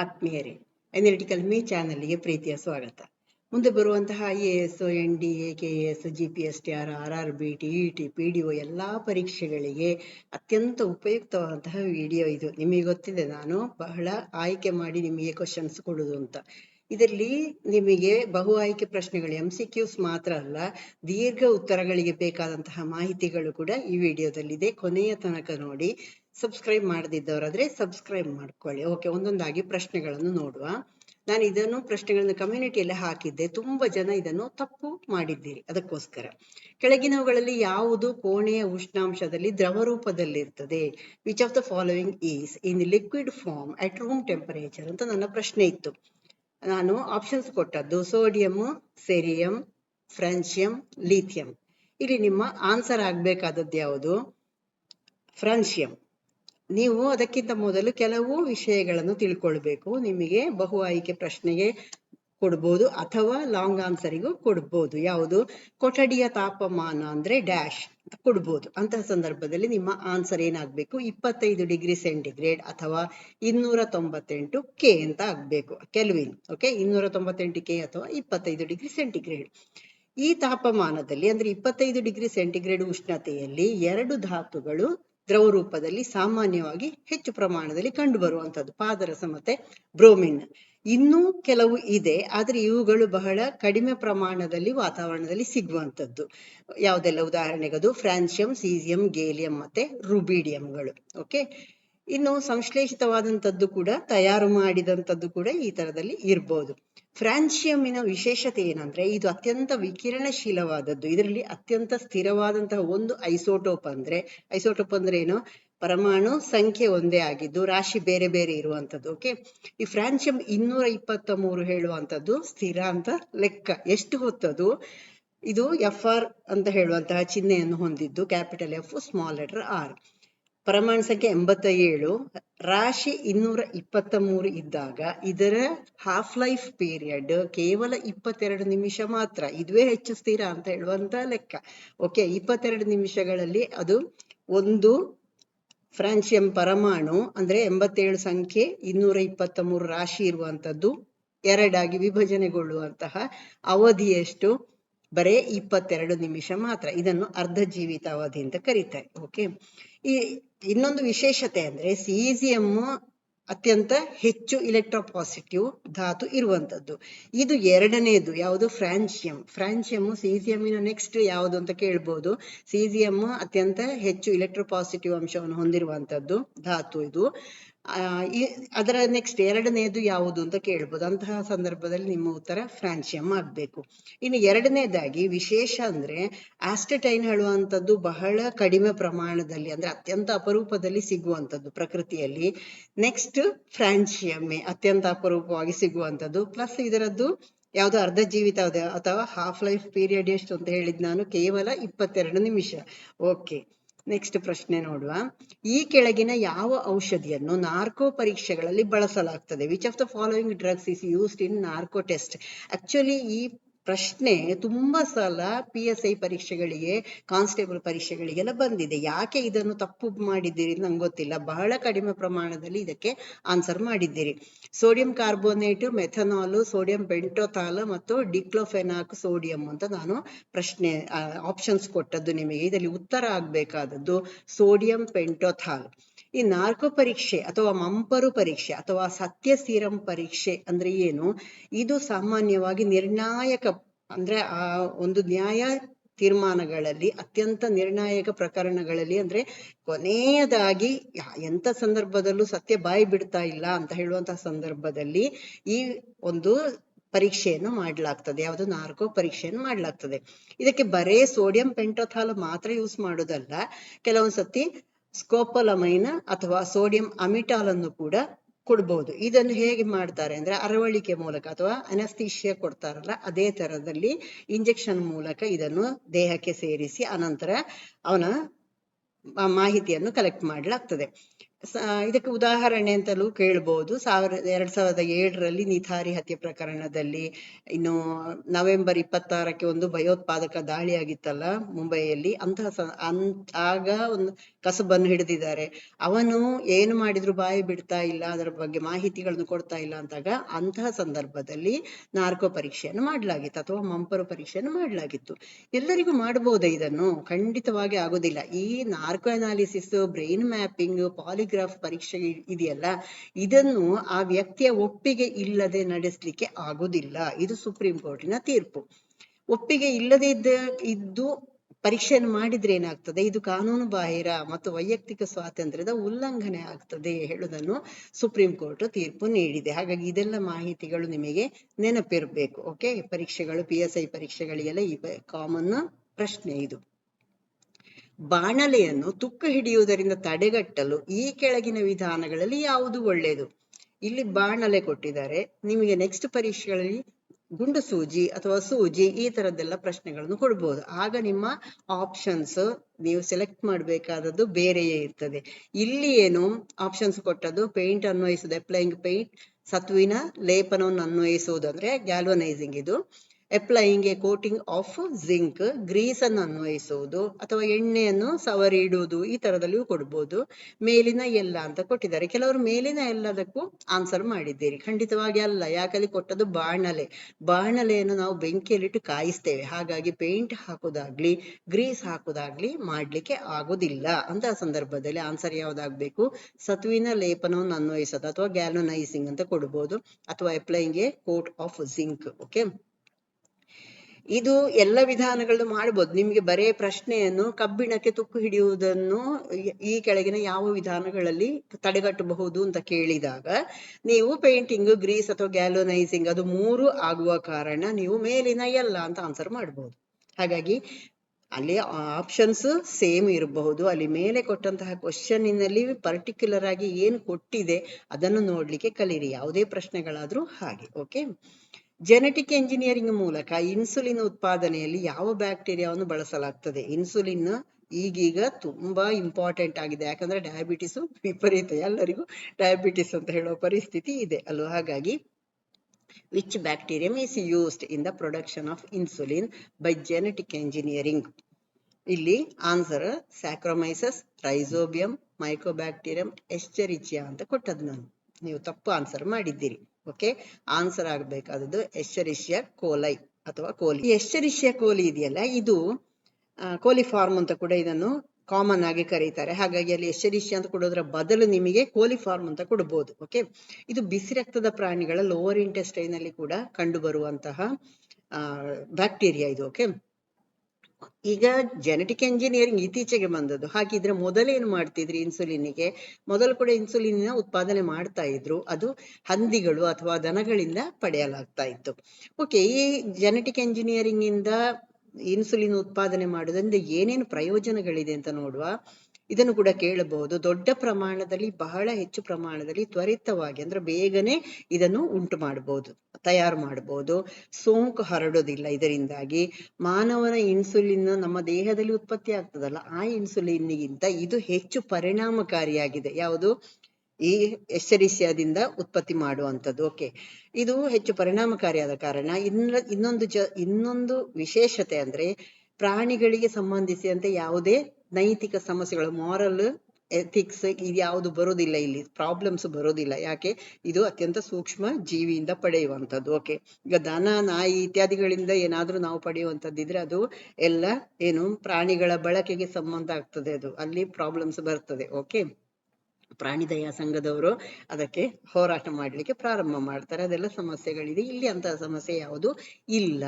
ಆತ್ಮೀಯರೇ analytical me ಚಾನಲ್ಗೆ ಪ್ರೀತಿಯ ಸ್ವಾಗತ. ಮುಂದೆ ಬರುವಂತಹ A S N D A K S G P S T R R R B T E T P D O ಎಲ್ಲ ಪರೀಕ್ಷೆಗಳಿಗೆ ಅತ್ಯಂತ ಉಪಯುಕ್ತವಾದಂತಹ ವಿಡಿಯೋ ಇದು. ನಿಮಗೆ ಗೊತ್ತಿದೆ, ನಾನು ಬಹಳ ಆಯ್ಕೆ ಮಾಡಿ ನಿಮಗೆ ಕ್ವಶನ್ಸ್ ಕೊಡುದು ಅಂತ. ಇದರಲ್ಲಿ ನಿಮಗೆ ಬಹು ಆಯ್ಕೆ ಪ್ರಶ್ನೆಗಳು ಎಂ ಸಿ ಕ್ಯೂಸ್ ಮಾತ್ರ ಅಲ್ಲ, ದೀರ್ಘ ಉತ್ತರಗಳಿಗೆ ಬೇಕಾದಂತಹ ಮಾಹಿತಿಗಳು ಕೂಡ ಈ ವಿಡಿಯೋದಲ್ಲಿದೆ ಕೊನೆಯ ತನಕ ನೋಡಿ ಸಬ್ಸ್ಕ್ರೈಬ್ ಮಾಡದಿದ್ದವರಾದ್ರೆ ಸಬ್ಸ್ಕ್ರೈಬ್ ಮಾಡ್ಕೊಳ್ಳಿ. ಓಕೆ ಒಂದೊಂದಾಗಿ ಪ್ರಶ್ನೆಗಳನ್ನು ನೋಡುವ. ನಾನು ಇದನ್ನು ಪ್ರಶ್ನೆಗಳನ್ನು ಕಮ್ಯುನಿಟಿಯಲ್ಲಿ ಹಾಕಿದ್ದೆ. ತುಂಬಾ ಜನ ಇದನ್ನು ತಪ್ಪು ಮಾಡಿದ್ದೀರಿ. ಅದಕ್ಕೋಸ್ಕರ. ಕೆಳಗಿನವುಗಳಲ್ಲಿ ಯಾವುದು ಕೋಣೆಯ ಉಷ್ಣಾಂಶದಲ್ಲಿ ದ್ರವ ರೂಪದಲ್ಲಿರ್ತದೆ which of the following is in liquid form at room temperature ಅಂತ ನನ್ನ ಪ್ರಶ್ನೆ ಇತ್ತು. ನಾನು ಆಪ್ಷನ್ಸ್ ಕೊಟ್ಟದ್ದು ಸೋಡಿಯಂ ಸೆರಿಯಂ ಫ್ರಾನ್ಸಿಯಂ ಲಿಥಿಯಂ ಇಲ್ಲಿ ನಿಮ್ಮ ಆನ್ಸರ್ ಆಗ್ಬೇಕಾದದ್ದು ಯಾವುದು? ಫ್ರಾನ್ಸಿಯಂ ನೀವು ಅದಕ್ಕಿಂತ ಮೊದಲು ಕೆಲವು ವಿಷಯಗಳನ್ನು ತಿಳ್ಕೊಳ್ಬೇಕು. ನಿಮಗೆ ಬಹು ಆಯ್ಕೆ ಪ್ರಶ್ನೆಗೆ ಕೊಡ್ಬೋದು ಅಥವಾ ಲಾಂಗ್ ಆನ್ಸರಿಗೂ ಕೊಡ್ಬೋದು. ಯಾವುದು? ಕೊಠಡಿಯ ತಾಪಮಾನ ಅಂದ್ರೆ ಡ್ಯಾಶ್ ಕೊಡ್ಬೋದು. ಅಂತ ಸಂದರ್ಭದಲ್ಲಿ ನಿಮ್ಮ ಆನ್ಸರ್ ಏನಾಗಬೇಕು? ಇಪ್ಪತ್ತೈದು ಡಿಗ್ರಿ ಸೆಂಟಿಗ್ರೇಡ್ ಅಥವಾ ಇನ್ನೂರ ತೊಂಬತ್ತೆಂಟು ಕೆ ಅಂತ ಆಗ್ಬೇಕು. ಕೆಲ್ವಿನ್ ಓಕೆ ಇನ್ನೂರ ತೊಂಬತ್ತೆಂಟು ಕೆ ಅಥವಾ ಇಪ್ಪತ್ತೈದು ಡಿಗ್ರಿ ಸೆಂಟಿಗ್ರೇಡ್ ಈ ತಾಪಮಾನದಲ್ಲಿ ಅಂದ್ರೆ ಇಪ್ಪತ್ತೈದು ಡಿಗ್ರಿ ಸೆಂಟಿಗ್ರೇಡ್ ಉಷ್ಣತೆಯಲ್ಲಿ ಎರಡು ಧಾತುಗಳು ದ್ರವ ರೂಪದಲ್ಲಿ ಸಾಮಾನ್ಯವಾಗಿ ಹೆಚ್ಚು ಪ್ರಮಾಣದಲ್ಲಿ ಕಂಡು ಬರುವಂತದ್ದು ಪಾದರಸ ಮತ್ತೆ ಬ್ರೋಮಿನ್. ಇನ್ನೂ ಕೆಲವು ಇದೆ, ಆದ್ರೆ ಇವುಗಳು ಬಹಳ ಕಡಿಮೆ ಪ್ರಮಾಣದಲ್ಲಿ ವಾತಾವರಣದಲ್ಲಿ ಸಿಗುವಂತದ್ದು ಯಾವುದೆಲ್ಲ ಉದಾಹರಣೆಗದು? ಫ್ರಾನ್ಸಿಯಂ, ಸೀಸಿಯಂ, ಗೇಲಿಯಂ ಮತ್ತೆ ರುಬಿಡಿಯಂಗಳು ಓಕೆ ಇನ್ನು ಸಂಶ್ಲೇಷಿತವಾದಂಥದ್ದು ಕೂಡ, ತಯಾರು ಮಾಡಿದಂಥದ್ದು ಕೂಡ ಈ ತರದಲ್ಲಿ ಇರ್ಬೋದು. ಫ್ರಾನ್ಸಿಯಂನ ವಿಶೇಷತೆ ಏನಂದ್ರೆ ಇದು ಅತ್ಯಂತ ವಿಕಿರಣಶೀಲವಾದದ್ದು. ಇದರಲ್ಲಿ ಅತ್ಯಂತ ಸ್ಥಿರವಾದಂತಹ ಒಂದು ಐಸೋಟೋಪ್ ಅಂದ್ರೆ ಐಸೋಟೋಪ್ ಅಂದ್ರೆ ಏನು? ಪರಮಾಣು ಸಂಖ್ಯೆ ಒಂದೇ ಆಗಿದ್ದು, ರಾಶಿ ಬೇರೆ ಬೇರೆ ಇರುವಂತದ್ದು ಓಕೆ ಈ ಫ್ರಾನ್ಸಿಯಂ ಇನ್ನೂರ ಇಪ್ಪತ್ತ ಮೂರು ಹೇಳುವಂತದ್ದು ಸ್ಥಿರ ಅಂತ ಲೆಕ್ಕ. ಎಷ್ಟು ಹೊತ್ತದು? ಇದು ಎಫ್ ಆರ್ ಅಂತ ಹೇಳುವಂತಹ ಚಿಹ್ನೆಯನ್ನು ಹೊಂದಿದ್ದು, capital F, small letter R. ಪರಮಾಣು ಸಂಖ್ಯೆ ಎಂಬತ್ತ ಏಳು ರಾಶಿ ಇನ್ನೂರ ಇಪ್ಪತ್ತ ಮೂರು ಇದ್ದಾಗ ಇದರ ಹಾಫ್ ಲೈಫ್ ಪೀರಿಯಡ್ ಕೇವಲ ಇಪ್ಪತ್ತೆರಡು ನಿಮಿಷ ಮಾತ್ರ. ಇದುವೇ ಹೆಚ್ಚು ಸ್ಥಿರ ಅಂತ ಹೇಳುವಂತ ಲೆಕ್ಕ. ಓಕೆ ಇಪ್ಪತ್ತೆರಡು ನಿಮಿಷಗಳಲ್ಲಿ ಅದು ಒಂದು ಫ್ರಾನ್ಸಿಯಂ ಪರಮಾಣು, ಅಂದ್ರೆ ಎಂಬತ್ತೇಳು ಸಂಖ್ಯೆ ಇನ್ನೂರ ಇಪ್ಪತ್ತ ಮೂರು ರಾಶಿ ಇರುವಂತದ್ದು, ಎರಡಾಗಿ ವಿಭಜನೆಗೊಳ್ಳುವಂತಹ ಅವಧಿ ಎಷ್ಟು ಬರೇ ಇಪ್ಪತ್ತೆರಡು ನಿಮಿಷ ಮಾತ್ರ. ಇದನ್ನು ಅರ್ಧ ಜೀವಿತಾವಧಿ ಅಂತ ಕರೀತಾರೆ. ಓಕೆ ಈ ಇನ್ನೊಂದು ವಿಶೇಷತೆ ಅಂದ್ರೆ ಸಿಇಸಿಎಂ ಅತ್ಯಂತ ಹೆಚ್ಚು ಇಲೆಕ್ಟ್ರೋಪಾಸಿಟಿವ್ ಧಾತು ಇರುವಂತದ್ದು. ಇದು ಎರಡನೇದು. ಯಾವುದು? ಫ್ರಾನ್ಸಿಯಂ. ಫ್ರಾನ್ಸಿಯಂ ಸೀಸಿಯಂನ ನೆಕ್ಸ್ಟ್ ಯಾವುದು ಅಂತ ಕೇಳ್ಬೋದು. ಸೀಸಿಯಂ ಅತ್ಯಂತ ಹೆಚ್ಚು ಇಲೆಕ್ಟ್ರೋಪಾಸಿಟಿವ್ ಅಂಶವನ್ನು ಹೊಂದಿರುವಂತದ್ದು ಧಾತು ಇದು. ಆ ಅದರ ನೆಕ್ಸ್ಟ್ ಎರಡನೇದು ಯಾವುದು ಅಂತ ಕೇಳ್ಬೋದು. ಅಂತಹ ಸಂದರ್ಭದಲ್ಲಿ ನಿಮ್ಮ ಉತ್ತರ ಫ್ರಾನ್ಸಿಯಂ ಆಗ್ಬೇಕು. ಇನ್ನು ಎರಡನೇದಾಗಿ ವಿಶೇಷ ಅಂದ್ರೆ ಆಸ್ಟಟೈನ್ ಹೇಳುವಂಥದ್ದು ಬಹಳ ಕಡಿಮೆ ಪ್ರಮಾಣದಲ್ಲಿ ಅಂದ್ರೆ ಅತ್ಯಂತ ಅಪರೂಪದಲ್ಲಿ ಸಿಗುವಂಥದ್ದು ಪ್ರಕೃತಿಯಲ್ಲಿ. ನೆಕ್ಸ್ಟ್ ಫ್ರಾನ್ಸಿಯಮ್ಮೆ ಅತ್ಯಂತ ಅಪರೂಪವಾಗಿ ಸಿಗುವಂಥದ್ದು ಪ್ಲಸ್ ಇದರದ್ದು ಯಾವುದೋ ಅರ್ಧ ಜೀವಿತ ಅಥವಾ ಹಾಫ್ ಲೈಫ್ ಪೀರಿಯಡ್ ಎಷ್ಟು ಅಂತ ಹೇಳಿದ್ ನಾನು ಕೇವಲ ಇಪ್ಪತ್ತೆರಡು ನಿಮಿಷ. ಓಕೆ ನೆಕ್ಸ್ಟ್ ಪ್ರಶ್ನೆ ನೋಡುವ. ಈ ಕೆಳಗಿನ ಯಾವ ಔಷಧಿಯನ್ನು ನಾರ್ಕೋ ಪರೀಕ್ಷೆಗಳಲ್ಲಿ ಬಳಸಲಾಗ್ತದೆ? Which of the following drugs is used in narco test actually ಈ ಪ್ರಶ್ನೆ ತುಂಬಾ ಸಲ ಪಿ ಎಸ್ ಐ ಪರೀಕ್ಷೆಗಳಿಗೆ, ಕಾನ್ಸ್ಟೇಬಲ್ ಪರೀಕ್ಷೆಗಳಿಗೆಲ್ಲ ಬಂದಿದೆ. ಯಾಕೆ ಇದನ್ನು ತಪ್ಪು ಮಾಡಿದ್ದೀರಿ ನಂಗೆ ಗೊತ್ತಿಲ್ಲ. ಬಹಳ ಕಡಿಮೆ ಪ್ರಮಾಣದಲ್ಲಿ ಇದಕ್ಕೆ ಆನ್ಸರ್ ಮಾಡಿದ್ದೀರಿ. Sodium carbonate methanol sodium pentothal ಮತ್ತು ಡಿಕ್ಲೋಫೆನಾಕ್ ಸೋಡಿಯಂ ಅಂತ ನಾನು ಪ್ರಶ್ನೆ ಆಪ್ಷನ್ಸ್ ಕೊಟ್ಟದ್ದು ನಿಮಗೆ. ಇದರಲ್ಲಿ ಉತ್ತರ ಆಗ್ಬೇಕಾದದ್ದು ಸೋಡಿಯಂ ಪೆಂಟೋಥಾಲ್ ಈ ನಾರ್ಕೋ ಪರೀಕ್ಷೆ ಅಥವಾ ಮಂಪರು ಪರೀಕ್ಷೆ ಅಥವಾ ಸತ್ಯ ಸೀರಂ ಪರೀಕ್ಷೆ ಅಂದ್ರೆ ಏನು? ಇದು ಸಾಮಾನ್ಯವಾಗಿ ನಿರ್ಣಾಯಕ ಅಂದ್ರೆ ಆ ಒಂದು ನ್ಯಾಯ ತೀರ್ಮಾನಗಳಲ್ಲಿ, ಅತ್ಯಂತ ನಿರ್ಣಾಯಕ ಪ್ರಕರಣಗಳಲ್ಲಿ ಅಂದ್ರೆ ಕೊನೆಯದಾಗಿ ಎಂತ ಸಂದರ್ಭದಲ್ಲೂ ಸತ್ಯ ಬಾಯಿ ಬಿಡ್ತಾ ಇಲ್ಲ ಅಂತ ಹೇಳುವಂತಹ ಸಂದರ್ಭದಲ್ಲಿ ಈ ಒಂದು ಪರೀಕ್ಷೆಯನ್ನು ಮಾಡಲಾಗ್ತದೆ. ಯಾವುದು? ನಾರ್ಕೋ ಪರೀಕ್ಷೆಯನ್ನು ಮಾಡಲಾಗ್ತದೆ. ಇದಕ್ಕೆ ಬರೇ ಸೋಡಿಯಂ ಪೆಂಟೋಥಾಲ್ ಮಾತ್ರ ಯೂಸ್ ಮಾಡೋದಲ್ಲ. ಕೆಲವೊಂದ್ಸತಿ ಸ್ಕೋಪೋಲಮೈನ್ ಅಥವಾ ಸೋಡಿಯಂ ಅಮಿಟಾಲ್ ಅನ್ನು ಕೂಡ ಕೊಡ್ಬೋದು. ಇದನ್ನು ಹೇಗೆ ಮಾಡ್ತಾರೆ ಅಂದ್ರೆ ಅರವಳಿಕೆ ಮೂಲಕ ಅಥವಾ ಅನಸ್ತೀಶಿಯಾ ಕೊಡ್ತಾರಲ್ಲ, ಅದೇ ತರದಲ್ಲಿ ಇಂಜೆಕ್ಷನ್ ಮೂಲಕ ಇದನ್ನು ದೇಹಕ್ಕೆ ಸೇರಿಸಿ ಅನಂತರ ಅವನ ಮಾಹಿತಿಯನ್ನು ಕಲೆಕ್ಟ್ ಮಾಡಲಾಗ್ತದೆ. ಇದಕ್ಕೆ ಉದಾಹರಣೆ ಅಂತಲೂ ಕೇಳ್ಬೋದು. ಸಾವಿರದ, ಎರಡ್ ಸಾವಿರದ ಏಳರಲ್ಲಿ ನಿಥಾರಿ ಹತ್ಯೆ ಪ್ರಕರಣದಲ್ಲಿ ಇನ್ನು ನವೆಂಬರ್ ಇಪ್ಪತ್ತಾರಕ್ಕೆ ಒಂದು ಭಯೋತ್ಪಾದಕ ದಾಳಿ ಆಗಿತ್ತಲ್ಲ ಮುಂಬೈಯಲ್ಲಿ. ಅಂತಹ ಸ- ಆಗ ಒಂದು ಕಸಬನ್ನು ಹಿಡಿದಿದ್ದಾರೆ. ಅವನು ಏನು ಮಾಡಿದ್ರು ಬಾಯಿ ಬಿಡ್ತಾ ಇಲ್ಲ, ಅದರ ಬಗ್ಗೆ ಮಾಹಿತಿಗಳನ್ನು ಕೊಡ್ತಾ ಇಲ್ಲ ಅಂತಾಗ ಅಂತಹ ಸಂದರ್ಭದಲ್ಲಿ ನಾರ್ಕೋ ಪರೀಕ್ಷೆಯನ್ನು ಮಾಡಲಾಗಿತ್ತು ಅಥವಾ ಮಂಪರು ಪರೀಕ್ಷೆಯನ್ನು ಮಾಡಲಾಗಿತ್ತು. ಎಲ್ಲರಿಗೂ ಮಾಡಬಹುದೇ ಇದನ್ನು? ಖಂಡಿತವಾಗಿ ಆಗೋದಿಲ್ಲ. ಈ narco analysis, brain mapping polygraph ಪರೀಕ್ಷೆ ಇದೆಯಲ್ಲ, ಇದನ್ನು ಆ ವ್ಯಕ್ತಿಯ ಒಪ್ಪಿಗೆ ಇಲ್ಲದೆ ನಡೆಸಲಿಕ್ಕೆ ಆಗುದಿಲ್ಲ. ಇದು ಸುಪ್ರೀಂ ಕೋರ್ಟಿನ ತೀರ್ಪು. ಒಪ್ಪಿಗೆ ಇಲ್ಲದೆ ಇದ್ದ, ಇದ್ದು ಪರೀಕ್ಷೆಯನ್ನು ಮಾಡಿದ್ರೆ ಏನಾಗ್ತದೆ? ಇದು ಕಾನೂನು ಬಾಹಿರ ಮತ್ತು ವೈಯಕ್ತಿಕ ಸ್ವಾತಂತ್ರ್ಯದ ಉಲ್ಲಂಘನೆ ಆಗ್ತದೆ ಹೇಳುವುದನ್ನು ಸುಪ್ರೀಂ ಕೋರ್ಟ್ ತೀರ್ಪು ನೀಡಿದೆ. ಹಾಗಾಗಿ ಇದೆಲ್ಲ ಮಾಹಿತಿಗಳು ನಿಮಗೆ ನೆನಪಿರ್ಬೇಕು ಓಕೆ ಪರೀಕ್ಷೆಗಳು ಪಿ ಎಸ್ ಐ ಪರೀಕ್ಷೆಗಳಿಗೆಲ್ಲ ಈ ಕಾಮನ್ ಪ್ರಶ್ನೆ ಇದು. ಬಾಣಲೆಯನ್ನು ತುಕ್ಕು ಹಿಡಿಯುವುದರಿಂದ ತಡೆಗಟ್ಟಲು ಈ ಕೆಳಗಿನ ವಿಧಾನಗಳಲ್ಲಿ ಯಾವುದು ಒಳ್ಳೆಯದು? ಇಲ್ಲಿ ಬಾಣಲೆ ಕೊಟ್ಟಿದ್ದಾರೆ. ನಿಮಗೆ ನೆಕ್ಸ್ಟ್ ಪರೀಕ್ಷೆಗಳಲ್ಲಿ ಗುಂಡು ಸೂಜಿ ಅಥವಾ ಸೂಜಿ ಈ ತರದ್ದೆಲ್ಲ ಪ್ರಶ್ನೆಗಳನ್ನು ಕೊಡ್ಬೋದು. ಆಗ ನಿಮ್ಮ ಆಪ್ಷನ್ಸ್ ನೀವು ಸೆಲೆಕ್ಟ್ ಮಾಡಬೇಕಾದದ್ದು ಬೇರೆಯೇ ಇರ್ತದೆ. ಇಲ್ಲಿ ಏನು ಆಪ್ಷನ್ಸ್ ಕೊಟ್ಟದ್ದು? ಪೇಂಟ್ ಅನ್ವಯಿಸುವುದು ಅಪ್ಲೈಯಿಂಗ್ ಪೇಂಟ್ ಸತ್ವಿನ ಲೇಪನವನ್ನು ಅನ್ವಯಿಸುವುದು ಅಂದ್ರೆ ಗ್ಯಾಲ್ವನೈಸಿಂಗ್ ಇದು. Applying a coating of zinc grease ಅನ್ನು ಅನ್ವಯಿಸುವುದು ಅಥವಾ ಎಣ್ಣೆಯನ್ನು ಸವರಿ ಇಡುವುದು ಈ ತರದಲ್ಲಿಯೂ ಕೊಡ್ಬೋದು. ಮೇಲಿನ ಎಲ್ಲ ಅಂತ ಕೊಟ್ಟಿದ್ದಾರೆ. ಕೆಲವರು ಮೇಲಿನ ಎಲ್ಲದಕ್ಕೂ ಆನ್ಸರ್ ಮಾಡಿದ್ದೀರಿ. ಖಂಡಿತವಾಗಿ ಅಲ್ಲ. ಯಾಕಲ್ಲಿ ಕೊಟ್ಟದ್ದು ಬಾಣಲೆ. ಬಾಣಲೆಯನ್ನು ನಾವು ಬೆಂಕಿಯಲ್ಲಿಟ್ಟು ಕಾಯಿಸ್ತೇವೆ. ಹಾಗಾಗಿ ಪೇಂಟ್ ಹಾಕೋದಾಗ್ಲಿ ಗ್ರೀಸ್ ಹಾಕೋದಾಗ್ಲಿ ಮಾಡ್ಲಿಕ್ಕೆ ಆಗುದಿಲ್ಲ. ಅಂತ ಸಂದರ್ಭದಲ್ಲಿ ಆನ್ಸರ್ ಯಾವ್ದಾಗ್ಬೇಕು? ಸತುವಿನ ಲೇಪನವನ್ನು ಅನ್ವಯಿಸೋದು ಅಥವಾ ಗ್ಯಾಲೋನೈಸಿಂಗ್ ಅಂತ ಕೊಡ್ಬೋದು. ಅಥವಾ applying a coat of zinc okay ಇದು ಎಲ್ಲ ವಿಧಾನಗಳನ್ನು ಮಾಡಬಹುದು ನಿಮಗೆ ಬರೇ ಪ್ರಶ್ನೆಯನ್ನು ಕಬ್ಬಿಣಕ್ಕೆ ತುಕ್ಕು ಹಿಡಿಯುವುದನ್ನು ಈ- ಕೆಳಗಿನ ಯಾವ ವಿಧಾನಗಳಲ್ಲಿ ತಡೆಗಟ್ಟಬಹುದು ಅಂತ ಕೇಳಿದಾಗ ನೀವು ಪೇಂಟಿಂಗ್, ಗ್ರೀಸ್ ಅಥವಾ ಗ್ಯಾಲೋನೈಸಿಂಗ್ ಅದು ಮೂರು ಆಗುವ ಕಾರಣ ನೀವು ಮೇಲಿನ ಎಲ್ಲ ಅಂತ ಆನ್ಸರ್ ಮಾಡಬಹುದು ಹಾಗಾಗಿ ಅಲ್ಲಿ ಆಪ್ಷನ್ಸ್ ಸೇಮ್ ಇರಬಹುದು. ಅಲ್ಲಿ ಮೇಲೆ ಕೊಟ್ಟಂತಹ ಕ್ವಶನ್ನಿನಲ್ಲಿ ಪರ್ಟಿಕ್ಯುಲರ್ ಆಗಿ ಏನು ಕೊಟ್ಟಿದೆ ಅದನ್ನು ನೋಡ್ಲಿಕ್ಕೆ ಕಲೀರಿ. ಯಾವುದೇ ಪ್ರಶ್ನೆಗಳಾದ್ರೂ ಹಾಗೆ ಓಕೆ ಜೆನೆಟಿಕ್ ಎಂಜಿನಿಯರಿಂಗ್ ಮೂಲಕ ಇನ್ಸುಲಿನ್ ಉತ್ಪಾದನೆಯಲ್ಲಿ ಯಾವ ಬ್ಯಾಕ್ಟೀರಿಯಾವನ್ನು ಬಳಸಲಾಗ್ತದೆ? ಇನ್ಸುಲಿನ್ ಈಗೀಗ ತುಂಬಾ ಇಂಪಾರ್ಟೆಂಟ್ ಆಗಿದೆ. ಯಾಕಂದ್ರೆ ಡಯಾಬಿಟಿಸ್ ವಿಪರೀತ. ಎಲ್ಲರಿಗೂ ಡಯಾಬಿಟಿಸ್ ಅಂತ ಹೇಳುವ ಪರಿಸ್ಥಿತಿ ಇದೆ ಅಲ್ವಾ? ಹಾಗಾಗಿ which bacterium is used in the production of insulin by genetic engineering ಇಲ್ಲಿ answer Saccharomyces Rhizobium Mycobacterium Escherichia ಅಂತ ಕೊಟ್ಟದ್ ನಾನು. ನೀವು ತಪ್ಪು ಆನ್ಸರ್ ಮಾಡಿದ್ದೀರಿ. ಓಕೆ? ಆನ್ಸರ್ ಆಗ್ಬೇಕಾದದ್ದು ಎಶ್ಚರಿಷ್ಯ ಕೋಲೈ ಅಥವಾ ಕೋಲಿ. ಎಶ್ಚರಿಷ್ಯ ಕೋಲಿ ಇದೆಯಲ್ಲ, ಇದು ಕೋಲಿ ಫಾರ್ಮ್ ಅಂತ ಕೂಡ ಇದನ್ನು ಕಾಮನ್ ಆಗಿ ಕರೀತಾರೆ. ಹಾಗಾಗಿ ಅಲ್ಲಿ ಎಶ್ಚರಿಷ್ಯ ಅಂತ ಕೊಡೋದ್ರ ಬದಲು ನಿಮಗೆ ಕೋಲಿ ಫಾರ್ಮ್ ಅಂತ ಕೊಡಬಹುದು ಓಕೆ? ಇದು ಬಿಸಿ ರಕ್ತದ ಪ್ರಾಣಿಗಳ ಲೋವರ್ ಇಂಟೆಸ್ಟೈನ್ ಅಲ್ಲಿ ಕೂಡ ಕಂಡು ಬರುವಂತಹ ಬ್ಯಾಕ್ಟೀರಿಯಾ ಇದು, ಓಕೆ? ಈಗ ಜೆನೆಟಿಕ್ ಎಂಜಿನಿಯರಿಂಗ್ ಇತ್ತೀಚೆಗೆ ಬಂದದ್ದು. ಹಾಗಿದ್ರೆ ಮೊದಲೇನು ಮಾಡ್ತಿದ್ರಿ ಇನ್ಸುಲಿನ್ಗೆ ಮೊದಲು ಕೂಡ ಇನ್ಸುಲಿನ್ ಉತ್ಪಾದನೆ ಮಾಡ್ತಾ ಇದ್ರು. ಅದು ಹಂದಿಗಳು ಅಥವಾ ದನಗಳಿಂದ ಪಡೆಯಲಾಗ್ತಾ ಇತ್ತು. ಓಕೆ ಈ ಜೆನೆಟಿಕ್ ಎಂಜಿನಿಯರಿಂಗ್ ಇಂದ ಇನ್ಸುಲಿನ್ ಉತ್ಪಾದನೆ ಮಾಡೋದ್ರಿಂದ ಏನೇನು ಪ್ರಯೋಜನಗಳಿದೆ ಅಂತ ನೋಡುವ? ಇದನ್ನು ಕೂಡ ಕೇಳಬಹುದು. ದೊಡ್ಡ ಪ್ರಮಾಣದಲ್ಲಿ, ಬಹಳ ಹೆಚ್ಚು ಪ್ರಮಾಣದಲ್ಲಿ ತ್ವರಿತವಾಗಿ ಅಂದ್ರೆ ಬೇಗನೆ ಇದನ್ನು ಉಂಟು ಮಾಡಬಹುದು, ತಯಾರು ಮಾಡಬಹುದು. ಸೋಂಕು ಹರಡೋದಿಲ್ಲ ಇದರಿಂದಾಗಿ. ಮಾನವನ ಇನ್ಸುಲಿನ್ ನಮ್ಮ ದೇಹದಲ್ಲಿ ಉತ್ಪತ್ತಿ ಆಗ್ತದಲ್ಲ, ಆ ಇನ್ಸುಲಿನ್ಗಿಂತ ಇದು ಹೆಚ್ಚು ಪರಿಣಾಮಕಾರಿಯಾಗಿದೆ. ಯಾವುದು? ಈ ಎಸ್ಚರಿಸಿಯಾದಿಂದ ಉತ್ಪತ್ತಿ ಮಾಡುವಂಥದ್ದು. ಓಕೆ ಇದು ಹೆಚ್ಚು ಪರಿಣಾಮಕಾರಿಯಾದ ಕಾರಣ. ಇನ್ನ, ಇನ್ನೊಂದು ಇನ್ನೊಂದು ವಿಶೇಷತೆ ಅಂದ್ರೆ ಪ್ರಾಣಿಗಳಿಗೆ ಸಂಬಂಧಿಸಿದಂತೆ ಯಾವುದೇ ನೈತಿಕ ಸಮಸ್ಯೆಗಳು ಮಾರಲ್ ಎಥಿಕ್ಸ್ ಇದು ಯಾವುದು ಬರೋದಿಲ್ಲ ಇಲ್ಲಿ. ಪ್ರಾಬ್ಲಮ್ಸ್ ಬರೋದಿಲ್ಲ. ಯಾಕೆ? ಇದು ಅತ್ಯಂತ ಸೂಕ್ಷ್ಮ ಜೀವಿಯಿಂದ ಪಡೆಯುವಂಥದ್ದು. ಓಕೆ ಈಗ ದನ, ನಾಯಿ ಇತ್ಯಾದಿಗಳಿಂದ ಏನಾದರೂ ನಾವು ಪಡೆಯುವಂಥದ್ದಿದ್ರೆ ಅದು ಎಲ್ಲ ಏನು ಪ್ರಾಣಿಗಳ ಬಳಕೆಗೆ ಸಂಬಂಧ ಆಗ್ತದೆ ಅದು. ಅಲ್ಲಿ ಪ್ರಾಬ್ಲಮ್ಸ್ ಬರ್ತದೆ. ಓಕೆ ಪ್ರಾಣಿ ದಯಾ ಸಂಘದವರು ಅದಕ್ಕೆ ಹೋರಾಟ ಮಾಡಲಿಕ್ಕೆ ಪ್ರಾರಂಭ ಮಾಡ್ತಾರೆ. ಅದೆಲ್ಲ ಸಮಸ್ಯೆಗಳಿದೆ. ಇಲ್ಲಿ ಅಂತಹ ಸಮಸ್ಯೆ ಯಾವುದು ಇಲ್ಲ.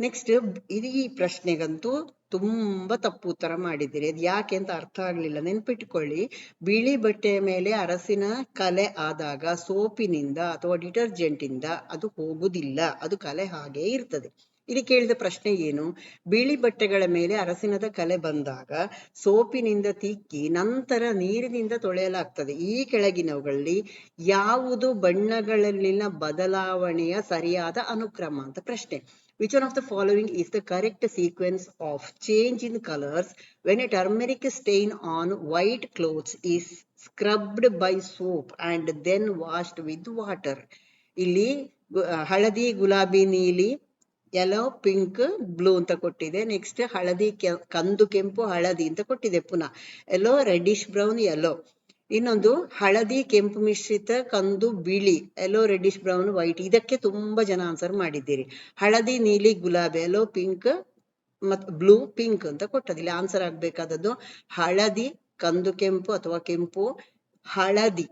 ನೆಕ್ಸ್ಟ್ ಇದು ಈ ಪ್ರಶ್ನೆಗಂತೂ ತುಂಬಾ ತಪ್ಪು ಉತ್ತರ ಮಾಡಿದ್ದೀರಿ. ಅದು ಯಾಕೆ ಅಂತ ಅರ್ಥ ಆಗ್ಲಿಲ್ಲ. ನೆನ್ಪಿಟ್ಕೊಳ್ಳಿ. ಬಿಳಿ ಬಟ್ಟೆಯ ಮೇಲೆ ಅರಸಿನ ಕಲೆ ಆದಾಗ, ಸೋಪಿನಿಂದ ಅಥವಾ ಡಿಟರ್ಜೆಂಟ್ ಇಂದ ಅದು ಹೋಗುದಿಲ್ಲ ಅದು ಕಲೆ ಹಾಗೇ ಇರ್ತದೆ. ಇಲ್ಲಿ ಕೇಳಿದ ಪ್ರಶ್ನೆ ಏನು? ಬಿಳಿ ಬಟ್ಟೆಗಳ ಮೇಲೆ ಅರಸಿನದ ಕಲೆ ಬಂದಾಗ, ಸೋಪಿನಿಂದ ತಿಕ್ಕಿ ನಂತರ ನೀರಿನಿಂದ ತೊಳೆಯಲಾಗ್ತದೆ. ಈ ಕೆಳಗಿನವುಗಳಲ್ಲಿ ಯಾವುದು ಬಣ್ಣಗಳಲ್ಲಿನ ಬದಲಾವಣೆಯ ಸರಿಯಾದ ಅನುಕ್ರಮ ಅಂತ ಪ್ರಶ್ನೆ. Which one of the following is the correct sequence of change in colors when a turmeric stain on white clothes is scrubbed by soap and then washed with water? ಇಲ್ಲಿ ಹಳದಿ ಗುಲಾಬಿ ನೀಲಿ ಯೆಲ್ಲೋ ಪಿಂಕ್ ಬ್ಲೂ ಅಂತ ಕೊಟ್ಟಿದೆ next ಹಳದಿ ಕಂದು ಕೆಂಪು ಹಳದಿ ಅಂತ ಕೊಟ್ಟಿದೆ ಪುನಃ ಎಲ್ಲೋ ರೆಡ್ಡಿಶ್ ಬ್ರೌನ್ ಯೆಲ್ಲೋ ಇನ್ನೊಂದು ಹಳದಿ ಕೆಂಪು ಮಿಶ್ರಿತ ಕಂದು ಬಿಳಿ ಎಲ್ಲೋ ರೆಡ್ಡಿಶ್ ಬ್ರೌನ್ ವೈಟ್ ಇದಕ್ಕೆ ತುಂಬಾ ಜನ ಆನ್ಸರ್ ಮಾಡಿದ್ದೀರಿ. ಹಳದಿ, ನೀಲಿ, ಗುಲಾಬಿ ಎಲ್ಲೋ ಪಿಂಕ್ ಮತ್ ಬ್ಲೂ ಪಿಂಕ್ ಅಂತ ಕೊಟ್ಟದ್ದು. ಇಲ್ಲಿ ಆನ್ಸರ್ ಆಗ್ಬೇಕಾದದ್ದು ಹಳದಿ, ಕಂದು ಕೆಂಪು ಅಥವಾ ಕೆಂಪು ಹಳದಿ.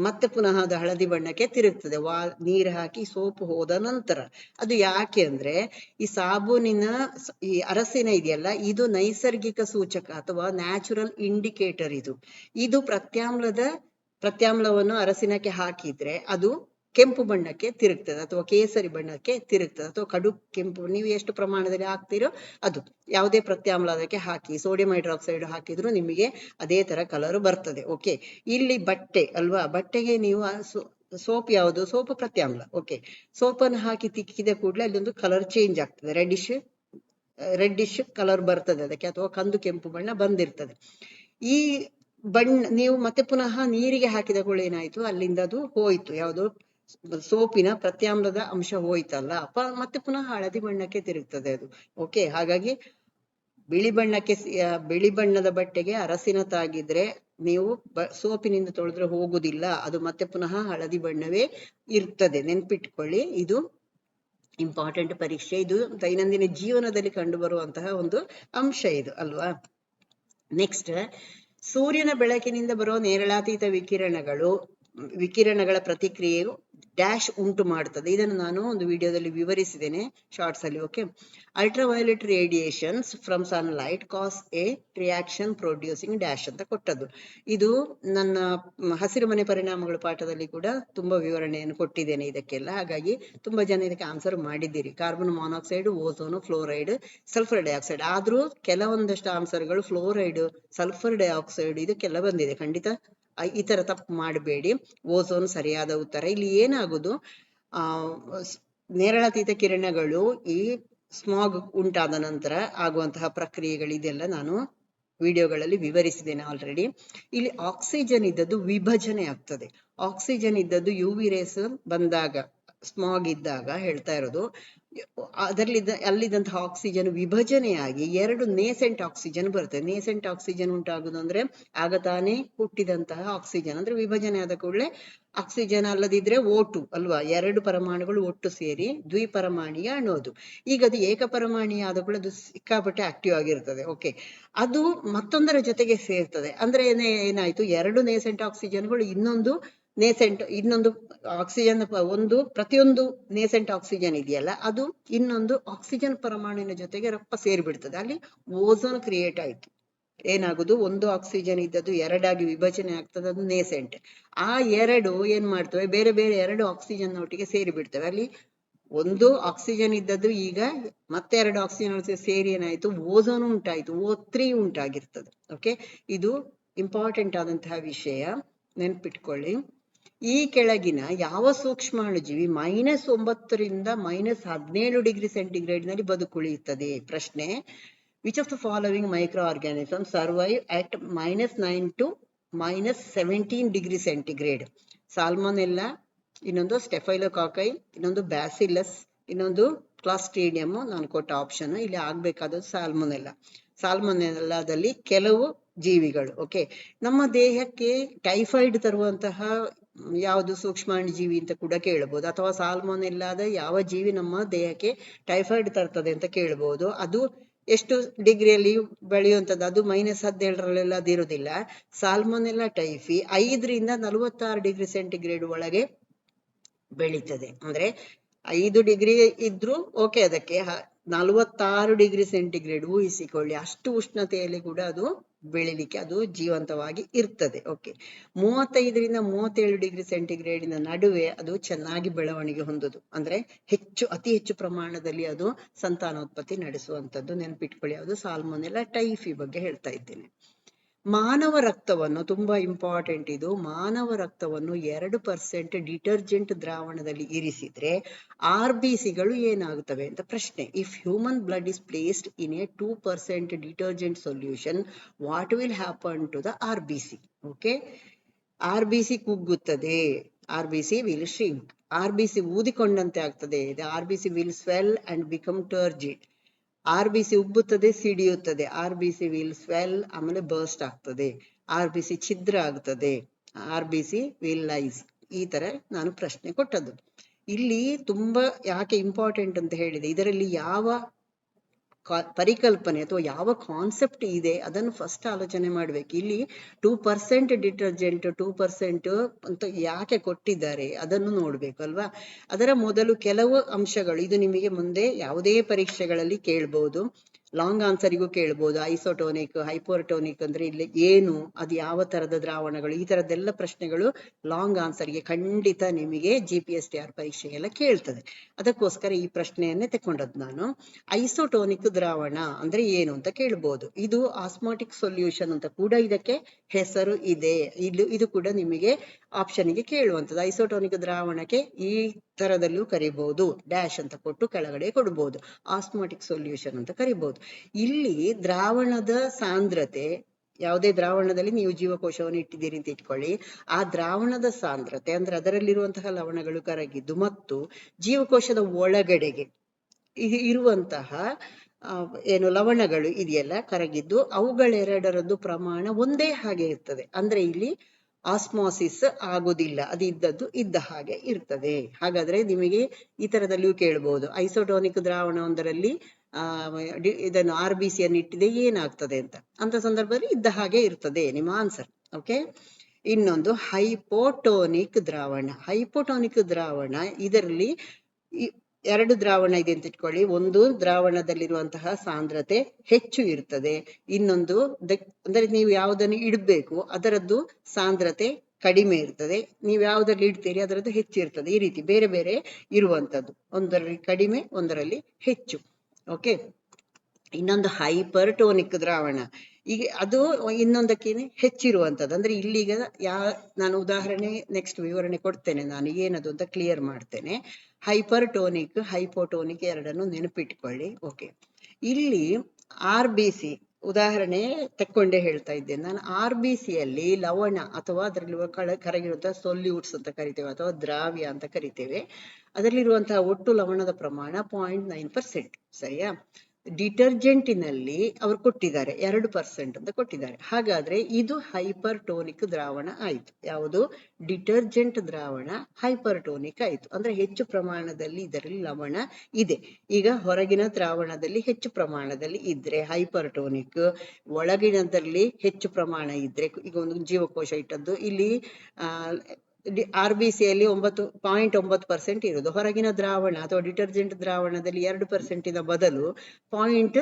ಮತ್ತೆ ಪುನಃ ಅದು ಹಳದಿ ಬಣ್ಣಕ್ಕೆ ತಿರುಗ್ತದೆ. ವಾ, ನೀರು ಹಾಕಿ ಸೋಪ್ ಹೋದ ನಂತರ. ಅದು ಯಾಕೆ ಅಂದ್ರೆ, ಈ ಸಾಬೂನಿನ ಈ ಅರಸಿನ ಇದೆಯಲ್ಲ, ಇದು ನೈಸರ್ಗಿಕ ಸೂಚಕ ಅಥವಾ ನ್ಯಾಚುರಲ್ ಇಂಡಿಕೇಟರ್ ಇದು. ಇದು ಪ್ರತ್ಯಾಮ್ಲದ ಪ್ರತ್ಯಾಮ್ಲವನ್ನು ಅರಸಿನಕ್ಕೆ ಹಾಕಿದ್ರೆ ಅದು ಕೆಂಪು ಬಣ್ಣಕ್ಕೆ ತಿರುಗ್ತದೆ ಅಥವಾ ಕೇಸರಿ ಬಣ್ಣಕ್ಕೆ ತಿರುಗ್ತದೆ ಅಥವಾ ಕಡು ಕೆಂಪು, ನೀವು ಎಷ್ಟು ಪ್ರಮಾಣದಲ್ಲಿ ಹಾಕ್ತೀರೋ ಅದು. ಯಾವುದೇ ಪ್ರತ್ಯಾಮ್ಲ ಅದಕ್ಕೆ ಹಾಕಿ ಸೋಡಿಯಂ ಹೈಡ್ರಾಕ್ಸೈಡ್ ಹಾಕಿದ್ರು ನಿಮಗೆ ಅದೇ ತರ ಕಲರ್ ಬರ್ತದೆ ಓಕೆ ಇಲ್ಲಿ ಬಟ್ಟೆ ಅಲ್ವಾ? ಬಟ್ಟೆಗೆ ನೀವು ಸೋಪ್ ಯಾವುದು? ಸೋಪ್ ಪ್ರತ್ಯಾಮ್ಲ ಓಕೆ ಸೋಪನ್ನು ಹಾಕಿ ತಿಕ್ಕಿದ ಕೂಡಲೇ ಅಲ್ಲೊಂದು ಕಲರ್ ಚೇಂಜ್ ಆಗ್ತದೆ. ರೆಡಿಶ್ ರೆಡ್ಡಿಶ್ ಕಲರ್ ಬರ್ತದೆ ಅದಕ್ಕೆ, ಅಥವಾ ಕಂದು ಕೆಂಪು ಬಣ್ಣ ಬಂದಿರ್ತದೆ. ಈ ಬಣ್ಣ, ನೀವು ಮತ್ತೆ ಪುನಃ ನೀರಿಗೆ ಹಾಕಿದ ಕೂಡ ಏನಾಯ್ತು? ಅಲ್ಲಿಂದ ಅದು ಹೋಯ್ತು. ಯಾವುದು? ಸೋಪಿನ ಪ್ರತ್ಯಾಮ್ಲದ ಅಂಶ ಹೋಯ್ತಲ್ಲ ಮತ್ತೆ ಪುನಃ ಹಳದಿ ಬಣ್ಣಕ್ಕೆ ತಿರುಗ್ತದೆ ಅದು. ಓಕೆ ಹಾಗಾಗಿ ಬಿಳಿ ಬಣ್ಣಕ್ಕೆ ಬಿಳಿ ಬಣ್ಣದ ಬಟ್ಟೆಗೆ ಅರಸಿನ ತಾಗಿದ್ರೆ ನೀವು ಸೋಪಿನಿಂದ ತೊಳೆದ್ರೆ ಹೋಗುದಿಲ್ಲ. ಅದು ಮತ್ತೆ ಪುನಃ ಹಳದಿ ಬಣ್ಣವೇ ಇರ್ತದೆ. ನೆನ್ಪಿಟ್ಕೊಳ್ಳಿ, ಇದು ಇಂಪಾರ್ಟೆಂಟ್ ಪರೀಕ್ಷೆ. ಇದು ದೈನಂದಿನ ಜೀವನದಲ್ಲಿ ಕಂಡು ಬರುವಂತಹ ಒಂದು ಅಂಶ ಇದು, ಅಲ್ವಾ? ನೆಕ್ಸ್ಟ್ ಸೂರ್ಯನ ಬೆಳಕಿನಿಂದ ಬರುವ ನೇರಳಾತೀತ ವಿಕಿರಣಗಳು, ವಿಕಿರಣಗಳ ಪ್ರತಿಕ್ರಿಯೆಯು ಡ್ಯಾಶ್ ಉಂಟು ಮಾಡುತ್ತದೆ ಇದನ್ನು ನಾನು ಒಂದು ವಿಡಿಯೋದಲ್ಲಿ ವಿವರಿಸಿದ್ದೇನೆ ಶಾರ್ಟ್ಸ್ ಅಲ್ಲಿ okay ultraviolet radiations from sunlight cause a reaction producing dash ಅಂತ ಕೊಟ್ಟದ್ದು. ಇದು ನನ್ನ ಹಸಿರು ಮನೆ ಪರಿಣಾಮಗಳು ಪಾಠದಲ್ಲಿ ಕೂಡ ತುಂಬಾ ವಿವರಣೆಯನ್ನು ಕೊಟ್ಟಿದ್ದೇನೆ ಇದಕ್ಕೆಲ್ಲ. ಹಾಗಾಗಿ ತುಂಬಾ ಜನ ಇದಕ್ಕೆ ಆನ್ಸರ್ ಮಾಡಿದ್ದೀರಿ. Carbon monoxide ozone fluoride sulphur dioxide ಆದ್ರೂ ಕೆಲವೊಂದಷ್ಟು ಆನ್ಸರ್ಗಳು ಫ್ಲೋರೈಡ್ ಸಲ್ಫರ್ ಡೈಆಕ್ಸೈಡ್ ಇದಕ್ಕೆಲ್ಲ ಬಂದಿದೆ. ಖಂಡಿತ ಈ ತರ ತಪ್ಪು ಮಾಡಬೇಡಿ. ಓಝೋನ್ ಸರಿಯಾದ ಉತ್ತರ. ಇಲ್ಲಿ ಏನಾಗುದು? ಆ ನೇರಳಾತೀತ ಕಿರಣಗಳು ಈ ಸ್ಮಾಗ್ ಉಂಟಾದ ನಂತರ ಆಗುವಂತಹ ಪ್ರಕ್ರಿಯೆಗಳು ಇದೆಲ್ಲ ನಾನು ವಿಡಿಯೋಗಳಲ್ಲಿ ವಿವರಿಸಿದ್ದೇನೆ ಆಲ್ರೆಡಿ ಇಲ್ಲಿ ಆಕ್ಸಿಜನ್ ಇದ್ದದ್ದು ವಿಭಜನೆ ಆಗ್ತದೆ. ಆಕ್ಸಿಜನ್ ಇದ್ದದ್ದು ಯು ವಿ ರೇಸ್ ಬಂದಾಗ ಸ್ಮಾಗ್ ಇದ್ದಾಗ ಹೇಳ್ತಾ ಇರೋದು ಅದರಲ್ಲಿದ್ದ, ಅಲ್ಲಿದ್ದಂತಹ ಆಕ್ಸಿಜನ್ ವಿಭಜನೆಯಾಗಿ ಎರಡು ನೇಸೆಂಟ್ ಆಕ್ಸಿಜನ್ ಬರುತ್ತೆ. ನೇಸೆಂಟ್ ಆಕ್ಸಿಜನ್ ಉಂಟಾಗುದು ಅಂದ್ರೆ ಆಗ ತಾನೇ ಹುಟ್ಟಿದಂತಹ ಆಕ್ಸಿಜನ್ ಅಂದ್ರೆ ವಿಭಜನೆ ಆದ ಕೂಡಲೇ ಆಕ್ಸಿಜನ್ ಅಲ್ಲದಿದ್ರೆ ಓಟು ಅಲ್ವಾ? ಎರಡು ಪರಮಾಣುಗಳು ಒಟ್ಟು ಸೇರಿ ದ್ವಿಪರಮಾಣೀಯ ಅನ್ನೋದು. ಈಗ ಅದು ಏಕಪರಮಾಣೀಯ ಆದ ಕೂಡ ಅದು ಸಿಕ್ಕಾಪಟ್ಟೆ ಆಕ್ಟಿವ್ ಆಗಿರ್ತದೆ. ಓಕೆ ಅದು ಮತ್ತೊಂದರ ಜೊತೆಗೆ ಸೇರ್ತದೆ. ಅಂದ್ರೆ ಏನೇ, ಏನಾಯ್ತು? ಎರಡು ನೇಸೆಂಟ್ ಆಕ್ಸಿಜನ್ಗಳು ಇನ್ನೊಂದು ನೇಸೆಂಟ್, ಇನ್ನೊಂದು ಆಕ್ಸಿಜನ್ ಒಂದು, ಪ್ರತಿಯೊಂದು ನೇಸೆಂಟ್ ಆಕ್ಸಿಜನ್ ಇದೆಯಲ್ಲ, ಅದು ಇನ್ನೊಂದು ಆಕ್ಸಿಜನ್ ಪರಮಾಣುವಿನ ಜೊತೆಗೆ ರಪ್ಪ ಸೇರಿಬಿಡ್ತದೆ. ಅಲ್ಲಿ ಓಝೋನ್ ಕ್ರಿಯೇಟ್ ಆಯ್ತು. ಏನಾಗುದು? ಒಂದು ಆಕ್ಸಿಜನ್ ಇದ್ದದ್ದು ಎರಡಾಗಿ ವಿಭಜನೆ ಆಗ್ತದೆ, ಅದು ನೇಸೆಂಟ್. ಆ ಎರಡು ಏನ್ ಮಾಡ್ತವೆ? ಬೇರೆ ಬೇರೆ ಎರಡು ಆಕ್ಸಿಜನ್ ಒಟ್ಟಿಗೆ ಸೇರಿ ಬಿಡ್ತವೆ ಅಲ್ಲಿ ಒಂದು ಆಕ್ಸಿಜನ್ ಇದ್ದದ್ದು ಈಗ ಮತ್ತೆ ಎರಡು ಆಕ್ಸಿಜನ್ ಸೇರಿ ಏನಾಯ್ತು? ಓಝೋನ್ ಉಂಟಾಯ್ತು. ಓ ತ್ರೀ ಉಂಟಾಗಿರ್ತದೆ. ಓಕೆ ಇದು ಇಂಪಾರ್ಟೆಂಟ್ ಆದಂತಹ ವಿಷಯ. ನೆನ್ಪಿಟ್ಕೊಳ್ಳಿ. ಈ ಕೆಳಗಿನ ಯಾವ ಸೂಕ್ಷ್ಮಾಣುಜೀವಿ ಮೈನಸ್ ಒಂಬತ್ತರಿಂದ ಮೈನಸ್ ಹದಿನೇಳು ಡಿಗ್ರಿ ಸೆಂಟಿಗ್ರೇಡ್ನಲ್ಲಿ ಬದುಕುಳಿಯುತ್ತದೆ? ಪ್ರಶ್ನೆ. Which of the following microorganism survive at minus nine to minus seventeen degree centigrade Salmonella ಇನ್ನೊಂದು ಸ್ಟೆಫೈಲೋಕಾಕೈ ಇನ್ನೊಂದು ಬ್ಯಾಸಿಲಸ್ ಇನ್ನೊಂದು ಕ್ಲಾಸ್ಟ್ರೀಡಿಯಮ್ ನಾನು ಕೊಟ್ಟ ಆಪ್ಷನ್ ಇಲ್ಲಿ ಆಗ್ಬೇಕಾದ ಸಾಲ್ಮನ್ ಎಲ್ಲ. ಸಾಲ್ಮನ್ ಎಲ್ಲದಲ್ಲಿ ಕೆಲವು ಜೀವಿಗಳು ಓಕೆ ನಮ್ಮ ದೇಹಕ್ಕೆ ಟೈಫಾಯ್ಡ್ ತರುವಂತಹ ಯಾವುದು ಸೂಕ್ಷ್ಮಾಣು ಜೀವಿ ಅಂತ ಕೂಡ ಕೇಳಬಹುದು ಅಥವಾ ಸಾಲ್ಮೋನೆಲ್ಲಾದ ಯಾವ ಜೀವಿ ನಮ್ಮ ದೇಹಕ್ಕೆ ಟೈಫಾಯ್ಡ್ ತರ್ತದೆ ಅಂತ ಕೇಳಬಹುದು ಅದು ಎಷ್ಟು ಡಿಗ್ರಿಯಲ್ಲಿ ಬೆಳೆಯುವಂಥದ್ದು? ಅದು ಮೈನಸ್ ಹದಿನೇಳರಲ್ಲೆಲ್ಲ ಅದು ಸಾಲ್ಮೋನ್ ಎಲ್ಲ ಟೈಫಿ. ಐದರಿಂದ ನಲವತ್ತಾರು ಡಿಗ್ರಿ ಸೆಂಟಿಗ್ರೇಡ್ ಒಳಗೆ ಬೆಳೀತದೆ. ಅಂದ್ರೆ ಐದು ಡಿಗ್ರಿ ಇದ್ರೂ ಓಕೆ ಅದಕ್ಕೆ. ನಲವತ್ತಾರು ಡಿಗ್ರಿ ಸೆಂಟಿಗ್ರೇಡ್ ಊಹಿಸಿಕೊಳ್ಳಿ. ಅಷ್ಟು ಉಷ್ಣತೆಯಲ್ಲಿ ಕೂಡ ಅದು ಬೆಳಿಲಿಕ್ಕೆ ಅದು ಜೀವಂತವಾಗಿ ಇರ್ತದೆ. ಓಕೆ ಮೂವತ್ತೈದರಿಂದ ಮೂವತ್ತೇಳು ಡಿಗ್ರಿ ಸೆಂಟಿಗ್ರೇಡಿನ ನಡುವೆ ಅದು ಚೆನ್ನಾಗಿ ಬೆಳವಣಿಗೆ ಹೊಂದುದು. ಅಂದ್ರೆ ಹೆಚ್ಚು, ಅತಿ ಹೆಚ್ಚು ಪ್ರಮಾಣದಲ್ಲಿ ಅದು ಸಂತಾನೋತ್ಪತ್ತಿ ನಡೆಸುವಂತದ್ದು ನೆನ್ಪಿಟ್ಕೊಳ್ಳಿ. ಅದು ಸಾಲ್ಮೊನೆಲ್ಲ ಟೈಫಿ ಬಗ್ಗೆ ಹೇಳ್ತಾ ಇದ್ದೇನೆ. ಮಾನವ ರಕ್ತವನ್ನು ತುಂಬಾ ಇಂಪಾರ್ಟೆಂಟ್ ಇದು. ಮಾನವ ರಕ್ತವನ್ನು ಎರಡು ಪರ್ಸೆಂಟ್ ಡಿಟರ್ಜೆಂಟ್ ದ್ರಾವಣದಲ್ಲಿ ಇರಿಸಿದ್ರೆ ಆರ್ ಬಿ ಸಿಗಳು ಏನಾಗುತ್ತವೆ ಅಂತ ಪ್ರಶ್ನೆ. If human blood is placed in a two percent detergent solution what will happen to the R B C okay R B C ಕುಗ್ಗುತ್ತದೆ. R B C will shrink R B C ಊದಿಕೊಂಡಂತೆ ಆಗ್ತದೆ. R B C will swell and become turgid R B C ಉಬ್ಬುತ್ತದೆ, ಸಿಡಿಯುತ್ತದೆ. R B C will swell ಆಮೇಲೆ burst ಆಗ್ತದೆ. R B C ಛಿದ್ರ ಆಗ್ತದೆ. R B C will lyse ಈ ತರ ನಾನು ಪ್ರಶ್ನೆ ಕೊಟ್ಟದ್ದು. ಇಲ್ಲಿ ತುಂಬಾ ಯಾಕೆ ಇಂಪಾರ್ಟೆಂಟ್ ಅಂತ ಹೇಳಿದೆ. ಇದರಲ್ಲಿ ಯಾವ ಪರಿಕಲ್ಪನೆ ಅಥವಾ ಯಾವ ಕಾನ್ಸೆಪ್ಟ್ ಇದೆ, ಅದನ್ನು ಫಸ್ಟ್ ಆಲೋಚನೆ ಮಾಡ್ಬೇಕು. ಇಲ್ಲಿ two percent detergent two percent ಅಂತ ಯಾಕೆ ಕೊಟ್ಟಿದ್ದಾರೆ, ಅದನ್ನು ನೋಡ್ಬೇಕು ಅಲ್ವಾ? ಅದರ ಮೊದಲು ಕೆಲವು ಅಂಶಗಳು, ಇದು ನಿಮಗೆ ಮುಂದೆ ಯಾವುದೇ ಪರೀಕ್ಷೆಗಳಲ್ಲಿ ಕೇಳ್ಬೋದು. ಲಾಂಗ್ ಆನ್ಸರಿಗೂ ಕೇಳ್ಬೋದು. ಐಸೋಟೋನಿಕ್ ಹೈಪೋರ್ಟೋನಿಕ್ ಅಂದ್ರೆ ಇಲ್ಲಿ ಏನು, ಅದು ಯಾವ ತರದ ದ್ರಾವಣಗಳು, ಈ ತರದ್ದೆಲ್ಲ ಪ್ರಶ್ನೆಗಳು ಲಾಂಗ್ ಆನ್ಸರ್ಗೆ ಖಂಡಿತ ನಿಮಗೆ G P S T R ಪರೀಕ್ಷೆಗೆಲ್ಲ ಕೇಳ್ತದೆ. ಅದಕ್ಕೋಸ್ಕರ ಈ ಪ್ರಶ್ನೆಯನ್ನೇ ತಕೊಂಡದ್ ನಾನು. ಐಸೋಟೋನಿಕ್ ದ್ರಾವಣ ಅಂದ್ರೆ ಏನು ಅಂತ ಕೇಳ್ಬೋದು. ಇದು ಆಸ್ಮಾಟಿಕ್ ಸೊಲ್ಯೂಷನ್ ಅಂತ ಕೂಡ ಇದಕ್ಕೆ ಹೆಸರು ಇದೆ. ಇದು ಇದು ಕೂಡ ನಿಮಗೆ ಆಪ್ಷನ್ಗೆ ಕೇಳುವಂಥದ್ದು. ಐಸೋಟೋನಿಕ್ ದ್ರಾವಣಕ್ಕೆ ಈ ತರದಲ್ಲೂ ಕರಿಬಹುದು ಡ್ಯಾಶ್ ಅಂತ ಕೊಟ್ಟು ಕೆಳಗಡೆ ಕೊಡ್ಬೋದು. ಆಸ್ಮಾಟಿಕ್ ಸೊಲ್ಯೂಷನ್ ಅಂತ ಕರಿಬಹುದು ಇಲ್ಲಿ ದ್ರಾವಣದ ಸಾಂದ್ರತೆ, ಯಾವುದೇ ದ್ರಾವಣದಲ್ಲಿ ನೀವು ಜೀವಕೋಶವನ್ನು ಇಟ್ಟಿದ್ದೀರಿ ಅಂತ ಇಟ್ಕೊಳ್ಳಿ. ಆ ದ್ರಾವಣದ ಸಾಂದ್ರತೆ ಅಂದ್ರೆ ಅದರಲ್ಲಿರುವಂತಹ ಲವಣಗಳು ಕರಗಿದ್ದು ಮತ್ತು ಜೀವಕೋಶದ ಒಳಗಡೆಗೆ ಇರುವಂತಹ ಏನು ಲವಣಗಳು ಇದೆಯಲ್ಲ ಕರಗಿದ್ದು ಅವುಗಳೆರಡರದ್ದು ಪ್ರಮಾಣ ಒಂದೇ ಹಾಗೆ ಇರ್ತದೆ. ಅಂದ್ರೆ ಇಲ್ಲಿ ಆಸ್ಮಾಸಿಸ್ ಆಗೋದಿಲ್ಲ, ಅದು ಇದ್ದದ್ದು ಇದ್ದ ಹಾಗೆ ಇರ್ತದೆ. ಹಾಗಾದ್ರೆ ನಿಮಗೆ ಈ ತರದಲ್ಲಿಯೂ ಕೇಳಬಹುದು ಐಸೋಟೋನಿಕ್ ದ್ರಾವಣ ಒಂದರಲ್ಲಿ ಆ ಇದನ್ನು ಆರ್ ಬಿ ಸಿ ಅನ್ನು ಇಟ್ಟಿದೆ ಏನಾಗ್ತದೆ ಅಂತ. ಅಂತ ಸಂದರ್ಭದಲ್ಲಿ ಇದ್ದ ಹಾಗೆ ಇರ್ತದೆ, ನಿಮ್ಮ ಆನ್ಸರ್ ಓಕೆ ಇನ್ನೊಂದು, ಹೈಪೋಟೋನಿಕ್ ದ್ರಾವಣ. ಹೈಪೋಟೋನಿಕ್ ದ್ರಾವಣ, ಇದರಲ್ಲಿ ಎರಡು ದ್ರಾವಣ ಇದೆ ಅಂತ ಇಟ್ಕೊಳ್ಳಿ. ಒಂದು ದ್ರಾವಣದಲ್ಲಿರುವಂತಹ ಸಾಂದ್ರತೆ ಹೆಚ್ಚು ಇರ್ತದೆ. ಇನ್ನೊಂದು ಅಂದ್ರೆ ನೀವು ಯಾವುದನ್ನು ಇಡಬೇಕು, ಅದರದ್ದು ಸಾಂದ್ರತೆ ಕಡಿಮೆ ಇರ್ತದೆ. ನೀವು ಯಾವುದರಲ್ಲಿ ಇಡ್ತೀರಿ, ಅದರದ್ದು ಹೆಚ್ಚು ಇರ್ತದೆ. ಈ ರೀತಿ ಬೇರೆ ಬೇರೆ ಇರುವಂತದ್ದು ಒಂದರಲ್ಲಿ ಕಡಿಮೆ, ಒಂದರಲ್ಲಿ ಹೆಚ್ಚು. ಓಕೆ ಇನ್ನೊಂದು ಹೈಪರ್ ಟೋನಿಕ್ ದ್ರಾವಣ. ಈಗ ಅದು ಇನ್ನೊಂದಕ್ಕೇನೆ ಹೆಚ್ಚಿರುವಂತದ್ದು. ಅಂದ್ರೆ ಇಲ್ಲಿಗ ಯಾ, ನಾನು ಉದಾಹರಣೆ ನೆಕ್ಸ್ಟ್ ವಿವರಣೆ ಕೊಡ್ತೇನೆ. ನಾನು ಏನದು ಅಂತ ಕ್ಲಿಯರ್ ಮಾಡ್ತೇನೆ. ಹೈಪರ್ ಟೋನಿಕ್ ಹೈಪೋಟೋನಿಕ್ ಎರಡನ್ನು ನೆನಪಿಟ್ಕೊಳ್ಳಿ. ಓಕೆ ಇಲ್ಲಿ ಆರ್ ಬಿ ಸಿ ಉದಾಹರಣೆ ತಕ್ಕೊಂಡೇ ಹೇಳ್ತಾ ಇದ್ದೇನೆ ನಾನು ಆರ್ ಬಿ ಯಲ್ಲಿ ಲವಣ ಅಥವಾ ಅದರಲ್ಲಿ ಕಳ ಕರಗಿರುವಂತಹ ಸೊಲ್ಯೂಟ್ಸ್ ಅಂತ ಕರಿತೇವೆ ಅಥವಾ ದ್ರಾವ್ಯ ಅಂತ ಕರಿತೇವೆ. ಅದರಲ್ಲಿರುವಂತಹ ಒಟ್ಟು ಲವಣದ ಪ್ರಮಾಣ ಪಾಯಿಂಟ್ ನೈನ್ ಪರ್ಸೆಂಟ್ ಸರಿಯಾ? ಡಿಟರ್ಜೆಂಟಿನಲ್ಲಿ ಅವರು ಕೊಟ್ಟಿದ್ದಾರೆ, ಎರಡು ಪರ್ಸೆಂಟ್ ಅಂತ ಕೊಟ್ಟಿದ್ದಾರೆ. ಹಾಗಾದ್ರೆ ಇದು ಹೈಪರ್ ಟೋನಿಕ್ ದ್ರಾವಣ ಆಯ್ತು. ಯಾವುದು? ಡಿಟರ್ಜೆಂಟ್ ದ್ರಾವಣ ಹೈಪರ್ ಟೋನಿಕ್ ಆಯ್ತು. ಅಂದ್ರೆ ಹೆಚ್ಚು ಪ್ರಮಾಣದಲ್ಲಿ ಇದರಲ್ಲಿ ಲವಣ ಇದೆ. ಈಗ ಹೊರಗಿನ ದ್ರಾವಣದಲ್ಲಿ ಹೆಚ್ಚು ಪ್ರಮಾಣದಲ್ಲಿ ಇದ್ರೆ ಹೈಪರ್ ಟೋನಿಕ್ ಒಳಗಿನದಲ್ಲಿ ಹೆಚ್ಚು ಪ್ರಮಾಣ ಇದ್ರೆ, ಈಗ ಒಂದು ಜೀವಕೋಶ ಇಟ್ಟದ್ದು, ಇಲ್ಲಿ, ಆ ಆರ್ ಬಿ ಅಲ್ಲಿ ಒಂಬತ್ತು ಪಾಯಿಂಟ್ ಒಂಬತ್ತು ಪರ್ಸೆಂಟ್ ಇರುವುದು. ಹೊರಗಿನ ದ್ರಾವಣ ಅಥವಾ ಡಿಟರ್ಜೆಂಟ್ ದ್ರಾವಣದಲ್ಲಿ ಎರಡು ಪರ್ಸೆಂಟಿನ ಬದಲು ಪಾಯಿಂಟ್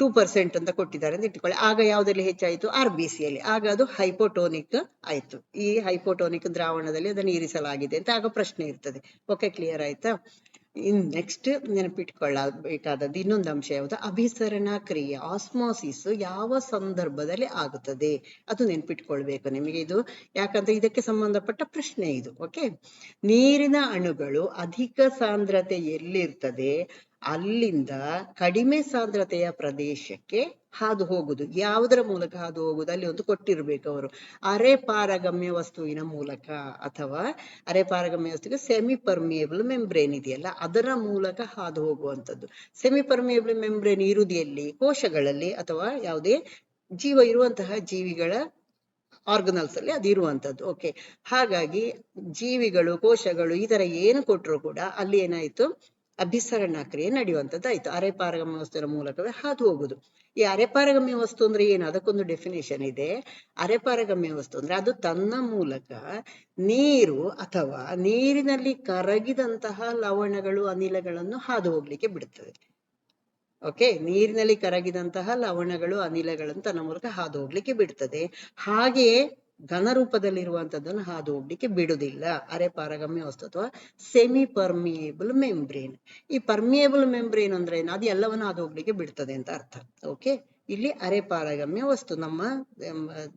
ಟೂ ಪರ್ಸೆಂಟ್ ಅಂತ ಕೊಟ್ಟಿದ್ದಾರೆ ಅಂತ ಇಟ್ಕೊಳ್ಳಿ. ಆಗ ಯಾವುದರಲ್ಲಿ ಹೆಚ್ಚಾಯಿತು? ಆರ್ ಬಿ ಅಲ್ಲಿ ಆಗ ಅದು ಹೈಪೋಟೋನಿಕ್ ಆಯ್ತು. ಈ ಹೈಪೋಟೋನಿಕ್ ದ್ರಾವಣದಲ್ಲಿ ಅದನ್ನು ಇರಿಸಲಾಗಿದೆ ಅಂತ ಆಗ ಪ್ರಶ್ನೆ ಇರ್ತದೆ. ಓಕೆ ಕ್ಲಿಯರ್ ಆಯ್ತಾ? ಇನ್ ನೆಕ್ಸ್ಟ್ ನೆನಪಿಟ್ಕೊಳ್ಳಬೇಕಾದದ್ದು ಇನ್ನೊಂದು ಅಂಶ ಯಾವುದು? ಅಭಿಸರಣ ಕ್ರಿಯೆ, ಆಸ್ಮಾಸಿಸ್ ಯಾವ ಸಂದರ್ಭದಲ್ಲಿ ಆಗುತ್ತದೆ? ಅದು ನೆನಪಿಟ್ಕೊಳ್ಬೇಕು ನಿಮಗೆ ಇದು. ಯಾಕಂದ್ರೆ ಇದಕ್ಕೆ ಸಂಬಂಧಪಟ್ಟ ಪ್ರಶ್ನೆ ಇದು ಓಕೆ ನೀರಿನ ಅಣುಗಳು ಅಧಿಕ ಸಾಂದ್ರತೆ ಎಲ್ಲಿರ್ತದೆ ಅಲ್ಲಿಂದ ಕಡಿಮೆ ಸಾಂದ್ರತೆಯ ಪ್ರದೇಶಕ್ಕೆ ಹಾದು ಹೋಗುದು. ಯಾವುದರ ಮೂಲಕ ಹಾದು ಹೋಗುದು? ಅಲ್ಲಿ ಒಂದು ಕೊಟ್ಟಿರ್ಬೇಕು ಅವರು. ಅರೆ ಪಾರಗಮ್ಯ ವಸ್ತುವಿನ ಮೂಲಕ ಅಥವಾ ಅರೆ ಪಾರಗಮ್ಯ ವಸ್ತುವಿಗೆ ಸೆಮಿ ಪರ್ಮಿಯಬಲ್ ಮೆಂಬ್ರೇನ್ ಇದೆಯಲ್ಲ, ಅದರ ಮೂಲಕ ಹಾದು ಹೋಗುವಂತದ್ದು ಸೆಮಿ ಪರ್ಮಿಯಬಲ್ ಮೆಂಬ್ರೇನ್ ಇರುದಿಯಲ್ಲಿ, ಕೋಶಗಳಲ್ಲಿ ಅಥವಾ ಯಾವುದೇ ಜೀವ ಇರುವಂತಹ ಜೀವಿಗಳ ಆರ್ಗನಲ್ಸ್ ಅಲ್ಲಿ ಅದು ಇರುವಂತದ್ದು ಓಕೆ ಹಾಗಾಗಿ ಜೀವಿಗಳು, ಕೋಶಗಳು ಈ ತರ ಏನು ಕೊಟ್ಟರು ಕೂಡ ಅಲ್ಲಿ ಏನಾಯ್ತು? ಅಭಿಸರಣ ಕ್ರಿಯೆ ನಡೆಯುವಂಥದ್ದು ಆಯ್ತು. ಅರೆಪಾರಗಮ್ಯ ವಸ್ತುವಿನ ಮೂಲಕವೇ ಹಾದು ಹೋಗುದು. ಈ ಅರೆಪಾರಗಮ್ಯ ವಸ್ತು ಅಂದ್ರೆ ಏನು? ಅದಕ್ಕೊಂದು ಡೆಫಿನೇಷನ್ ಇದೆ. ಅರೆಪಾರಗಮ್ಯ ವಸ್ತು ಅಂದ್ರೆ ಅದು ತನ್ನ ಮೂಲಕ ನೀರು ಅಥವಾ ನೀರಿನಲ್ಲಿ ಕರಗಿದಂತಹ ಲವಣಗಳು, ಅನಿಲಗಳನ್ನು ಹಾದು ಹೋಗ್ಲಿಕ್ಕೆ ಬಿಡುತ್ತದೆ. ಓಕೆ ನೀರಿನಲ್ಲಿ ಕರಗಿದಂತಹ ಲವಣಗಳು, ಅನಿಲಗಳನ್ನು ತನ್ನ ಮೂಲಕ ಹಾದು ಹೋಗ್ಲಿಕ್ಕೆ ಬಿಡ್ತದೆ. ಹಾಗೆಯೇ ಘನ ರೂಪದಲ್ಲಿರುವಂತದ್ದನ್ನು ಹಾದು ಹೋಗ್ಲಿಕ್ಕೆ ಬಿಡುದಿಲ್ಲ ಅರೆ ಪಾರಗಮ್ಯ ವಸ್ತು ಅಥವಾ ಸೆಮಿ ಪರ್ಮಿಯೇಬಲ್ ಮೆಂಬ್ರೇನ್ ಈ ಪರ್ಮಿಯೇಬಲ್ ಮೆಂಬ್ರೇನ್ ಅಂದ್ರೆ ಏನು? ಅದು ಎಲ್ಲವನ್ನು ಹಾದು ಹೋಗ್ಲಿಕ್ಕೆ ಬಿಡ್ತದೆ ಅಂತ ಅರ್ಥ. ಓಕೆ ಇಲ್ಲಿ ಅರೆ ಪಾರಗಮ್ಯ ವಸ್ತು, ನಮ್ಮ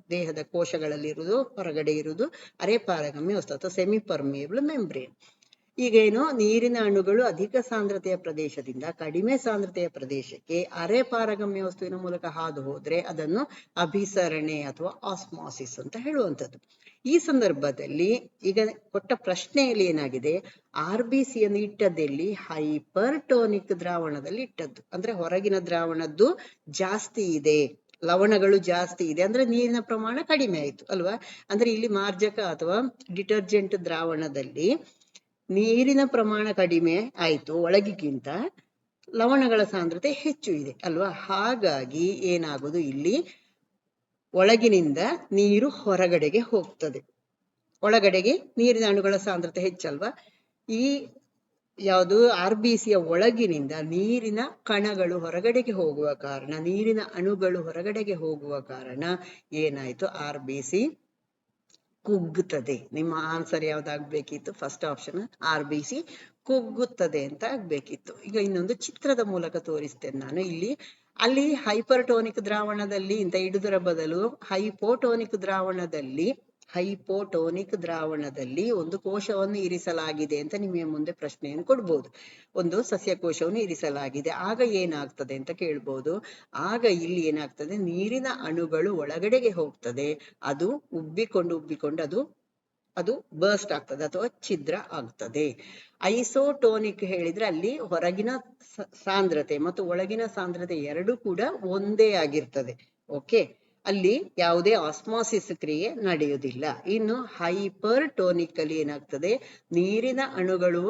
ದೇಹದ ಕೋಶಗಳಲ್ಲಿ ಇರುವುದು ಹೊರಗಡೆ ಇರುವುದು ಅರೆ ಪಾರಗಮ್ಯ ವಸ್ತು ಅಥವಾ ಸೆಮಿ ಪರ್ಮಿಯೇಬಲ್ ಮೆಂಬ್ರೇನ್ ಈಗ ಏನು ನೀರಿನ ಅಣುಗಳು ಅಧಿಕ ಸಾಂದ್ರತೆಯ ಪ್ರದೇಶದಿಂದ ಕಡಿಮೆ ಸಾಂದ್ರತೆಯ ಪ್ರದೇಶಕ್ಕೆ ಅರೆ ಪಾರಗಮ್ಯ ವಸ್ತುವಿನ ಮೂಲಕ ಹಾದು ಹೋದ್ರೆ ಅದನ್ನು ಅಭಿಸರಣೆ ಅಥವಾ ಆಸ್ಮಾಸಿಸ್ ಅಂತ ಹೇಳುವಂಥದ್ದು. ಈ ಸಂದರ್ಭದಲ್ಲಿ ಈಗ ಕೊಟ್ಟ ಪ್ರಶ್ನೆಯಲ್ಲಿ ಏನಾಗಿದೆ? ಆರ್ ಬಿ ಸಿಯನ್ನು ಇಟ್ಟದ್ದೆಲ್ಲಿ ಹೈಪರ್ ಟೋನಿಕ್ ದ್ರಾವಣದಲ್ಲಿ ಇಟ್ಟದ್ದು. ಅಂದ್ರೆ ಹೊರಗಿನ ದ್ರಾವಣದ್ದು ಜಾಸ್ತಿ ಇದೆ. ಲವಣಗಳು ಜಾಸ್ತಿ ಇದೆ. ಅಂದ್ರೆ ನೀರಿನ ಪ್ರಮಾಣ ಕಡಿಮೆ ಆಯ್ತು, ಅಲ್ವಾ? ಅಂದ್ರೆ ಇಲ್ಲಿ ಮಾರ್ಜಕ ಅಥವಾ ಡಿಟರ್ಜೆಂಟ್ ದ್ರಾವಣದಲ್ಲಿ ನೀರಿನ ಪ್ರಮಾಣ ಕಡಿಮೆ ಆಯ್ತು ಒಳಗಿಗಿಂತ ಲವಣಗಳ ಸಾಂದ್ರತೆ ಹೆಚ್ಚು ಇದೆ ಅಲ್ವಾ? ಹಾಗಾಗಿ ಏನಾಗುದು ಇಲ್ಲಿ? ಒಳಗಿನಿಂದ ನೀರು ಹೊರಗಡೆಗೆ ಹೋಗ್ತದೆ. ಒಳಗಡೆಗೆ ನೀರಿನ ಅಣುಗಳ ಸಾಂದ್ರತೆ ಹೆಚ್ಚಲ್ವಾ? ಈ ಯಾವುದು ಆರ್ ಬಿ ಸಿಯ ಒಳಗಿನಿಂದ ನೀರಿನ ಕಣಗಳು ಹೊರಗಡೆಗೆ ಹೋಗುವ ಕಾರಣ, ನೀರಿನ ಅಣುಗಳು ಹೊರಗಡೆಗೆ ಹೋಗುವ ಕಾರಣ ಏನಾಯ್ತು? ಆರ್ ಬಿ ಸಿ ಕುಗ್ಗುತ್ತದೆ. ನಿಮ್ಮ answer ಯಾವ್ದಾಗ್ಬೇಕಿತ್ತು? First option R B C ಕುಗ್ಗುತ್ತದೆ ಅಂತ ಆಗ್ಬೇಕಿತ್ತು. ಈಗ ಇನ್ನೊಂದು ಚಿತ್ರದ ಮೂಲಕ ತೋರಿಸ್ತೇನೆ ನಾನು ಇಲ್ಲಿ. ಅಲ್ಲಿ ಹೈಪರ್ಟೋನಿಕ್ ದ್ರಾವಣದಲ್ಲಿ ಇಂತ ಹಿಡಿದರ ಬದಲು ಹೈಪೋಟೋನಿಕ್ ದ್ರಾವಣದಲ್ಲಿ ಹೈಪೋಟೋನಿಕ್ ದ್ರಾವಣದಲ್ಲಿ ಒಂದು ಕೋಶವನ್ನು ಇರಿಸಲಾಗಿದೆ ಅಂತ ನಿಮಗೆ ಮುಂದೆ ಪ್ರಶ್ನೆಯನ್ನು ಕೊಡ್ಬೋದು. ಒಂದು ಸಸ್ಯಕೋಶವನ್ನು ಇರಿಸಲಾಗಿದೆ. ಆಗ ಏನಾಗ್ತದೆ ಅಂತ ಕೇಳ್ಬೋದು. ಆಗ ಇಲ್ಲಿ ಏನಾಗ್ತದೆ? ನೀರಿನ ಅಣುಗಳು ಒಳಗಡೆಗೆ ಹೋಗ್ತದೆ. ಅದು ಉಬ್ಬಿಕೊಂಡು ಉಬ್ಬಿಕೊಂಡು ಅದು ಅದು ಬರ್ಸ್ಟ್ ಆಗ್ತದೆ ಅಥವಾ ಛಿದ್ರ ಆಗ್ತದೆ. ಐಸೋಟೋನಿಕ್ ಹೇಳಿದ್ರೆ ಅಲ್ಲಿ ಹೊರಗಿನ ಸಾಂದ್ರತೆ ಮತ್ತು ಒಳಗಿನ ಸಾಂದ್ರತೆ ಎರಡು ಕೂಡ ಒಂದೇ ಆಗಿರ್ತದೆ. ಓಕೆ ಅಲ್ಲಿ ಯಾವುದೇ ಆಸ್ಮಾಸಿಸ್ ಕ್ರಿಯೆ ನಡೆಯುವುದಿಲ್ಲ. ಇನ್ನು ಹೈಪರ್ ಅಲ್ಲಿ ಏನಾಗ್ತದೆ? ನೀರಿನ ಅಣುಗಳು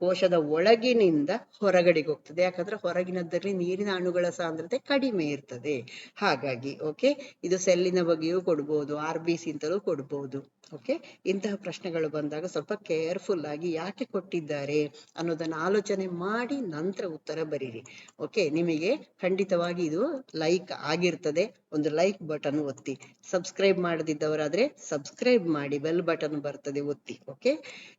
ಕೋಶದ ಒಳಗಿನಿಂದ ಹೊರಗಡೆಗೆ ಹೋಗ್ತದೆ. ಯಾಕಂದ್ರೆ ಹೊರಗಿನದ್ದರಲ್ಲಿ ನೀರಿನ ಅಣುಗಳ ಸಾಂದ್ರತೆ ಕಡಿಮೆ ಇರ್ತದೆ. ಹಾಗಾಗಿ ಓಕೆ ಇದು ಸೆಲ್ಲಿನ ಬಗ್ಗೆಯೂ ಕೊಡ್ಬೋದು ಆರ್ ಬಿ ಸಿ ಅಂತಲೂ ಕೊಡ್ಬೋದು. ಓಕೆ ಇಂತಹ ಪ್ರಶ್ನೆಗಳು ಬಂದಾಗ ಸ್ವಲ್ಪ ಕೇರ್ಫುಲ್ ಆಗಿ ಯಾಕೆ ಕೊಟ್ಟಿದ್ದಾರೆ ಅನ್ನೋದನ್ನ ಆಲೋಚನೆ ಮಾಡಿ ನಂತರ ಉತ್ತರ ಬರೀರಿ. ಓಕೆ ನಿಮಗೆ ಖಂಡಿತವಾಗಿ ಇದು ಲೈಕ್ ಆಗಿರ್ತದೆ. ಒಂದು ಲೈಕ್ ಬಟನ್ ಒತ್ತಿ. ಸಬ್ಸ್ಕ್ರೈಬ್ ಮಾಡದಿದ್ದವರಾದ್ರೆ ಸಬ್ಸ್ಕ್ರೈಬ್ ಮಾಡಿ ಬೆಲ್ ಬಟನ್ ಬರ್ತದೆ ಒತ್ತಿ. ಓಕೆ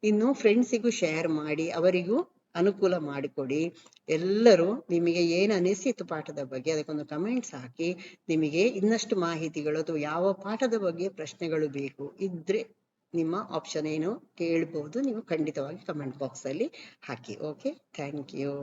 ಇನ್ನು ಫ್ರೆಂಡ್ಸಿಗೂ ಶೇರ್ ಮಾಡಿ, ಅವರಿಗೂ ಅನುಕೂಲ ಮಾಡಿಕೊಡಿ. ಎಲ್ಲರೂ ನಿಮಗೆ ಏನು ಅನಿಸಿತು ಪಾಠದ ಬಗ್ಗೆ ಅದಕ್ಕೊಂದು ಕಮೆಂಟ್ಸ್ ಹಾಕಿ, ನಿಮಗೆ ಇನ್ನಷ್ಟು ಮಾಹಿತಿಗಳು ಅಥವಾ ಯಾವ ಪಾಠದ ಬಗ್ಗೆ ಪ್ರಶ್ನೆಗಳು ಬೇಕು ಇದ್ರೆ ನಿಮ್ಮ ಆಪ್ಷನ್ ಏನು ಕೇಳ್ಬೋದು, ನೀವು ಖಂಡಿತವಾಗಿ ಕಮೆಂಟ್ ಬಾಕ್ಸ್ ಅಲ್ಲಿ ಹಾಕಿ. Okay thank you